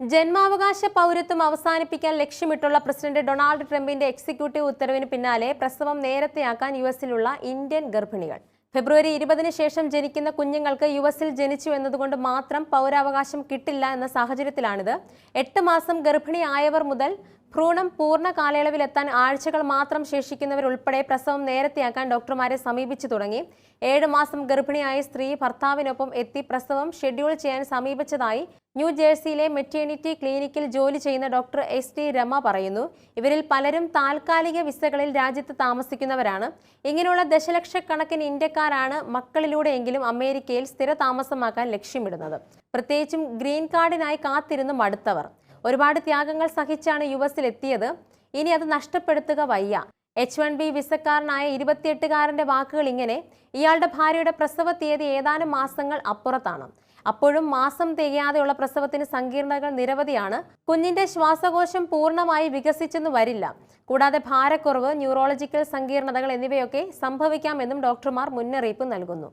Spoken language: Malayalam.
ജന്മാവകാശ പൗരത്വം അവസാനിപ്പിക്കാൻ ലക്ഷ്യമിട്ടുള്ള പ്രസിഡന്റ് ഡൊണാൾഡ് ട്രംപിന്റെ എക്സിക്യൂട്ടീവ് ഉത്തരവിന് പിന്നാലെ പ്രസവം നേരത്തെയാക്കാൻ യു എസിലുള്ള ഇന്ത്യൻ ഗർഭിണികൾ. ഫെബ്രുവരി ഇരുപതിന് ശേഷം ജനിക്കുന്ന കുഞ്ഞുങ്ങൾക്ക് യു എസിൽ ജനിച്ചു എന്നതുകൊണ്ട് മാത്രം പൗരാവകാശം കിട്ടില്ല എന്ന സാഹചര്യത്തിലാണിത്. എട്ട് മാസം ഗർഭിണിയായവർ മുതൽ ഭ്രൂണം പൂർണ കാലയളവിലെത്താൻ ആഴ്ചകൾ മാത്രം ശേഷിക്കുന്നവരുൾപ്പെടെ പ്രസവം നേരത്തെയാക്കാൻ ഡോക്ടർമാരെ സമീപിച്ചു തുടങ്ങി. ഏഴ് മാസം ഗർഭിണിയായ സ്ത്രീ ഭർത്താവിനൊപ്പം എത്തി പ്രസവം ഷെഡ്യൂൾ ചെയ്യാൻ സമീപിച്ചതായി ന്യൂ ജേഴ്സിയിലെ മെറ്റേണിറ്റി ക്ലിനിക്കിൽ ജോലി ചെയ്യുന്ന ഡോക്ടർ എസ് ടി രമ പറയുന്നു. ഇവരിൽ പലരും താൽക്കാലിക വിസകളിൽ രാജ്യത്ത് താമസിക്കുന്നവരാണ്. ഇങ്ങനെയുള്ള ദശലക്ഷക്കണക്കിന് ഇന്ത്യക്കാരാണ് മക്കളിലൂടെയെങ്കിലും അമേരിക്കയിൽ സ്ഥിര താമസമാക്കാൻ ലക്ഷ്യമിടുന്നത്. പ്രത്യേകിച്ചും ഗ്രീൻ കാർഡിനായി കാത്തിരുന്ന് മടുത്തവർ ഒരുപാട് ത്യാഗങ്ങൾ സഹിച്ചാണ് യു എസിലെത്തിയത് ഇനി അത് നഷ്ടപ്പെടുത്തുക വയ്യ. എച്ച് വൺ ബി വിസക്കാരനായ ഇരുപത്തിയെട്ടുകാരന്റെ വാക്കുകൾ ഇങ്ങനെ ഇയാളുടെ ഭാര്യയുടെ പ്രസവ തീയതി ഏതാനും മാസങ്ങൾ അപ്പുറത്താണ്. അപ്പോഴും മാസം തികയാതെയുള്ള പ്രസവത്തിന് സങ്കീർണതകൾ നിരവധിയാണ്. കുഞ്ഞിന്റെ ശ്വാസകോശം പൂർണമായി വികസിച്ചെന്ന് വരില്ല. കൂടാതെ ഭാരക്കുറവ് ന്യൂറോളജിക്കൽ സങ്കീർണതകൾ എന്നിവയൊക്കെ സംഭവിക്കാമെന്നും ഡോക്ടർമാർ മുന്നറിയിപ്പ് നൽകുന്നു.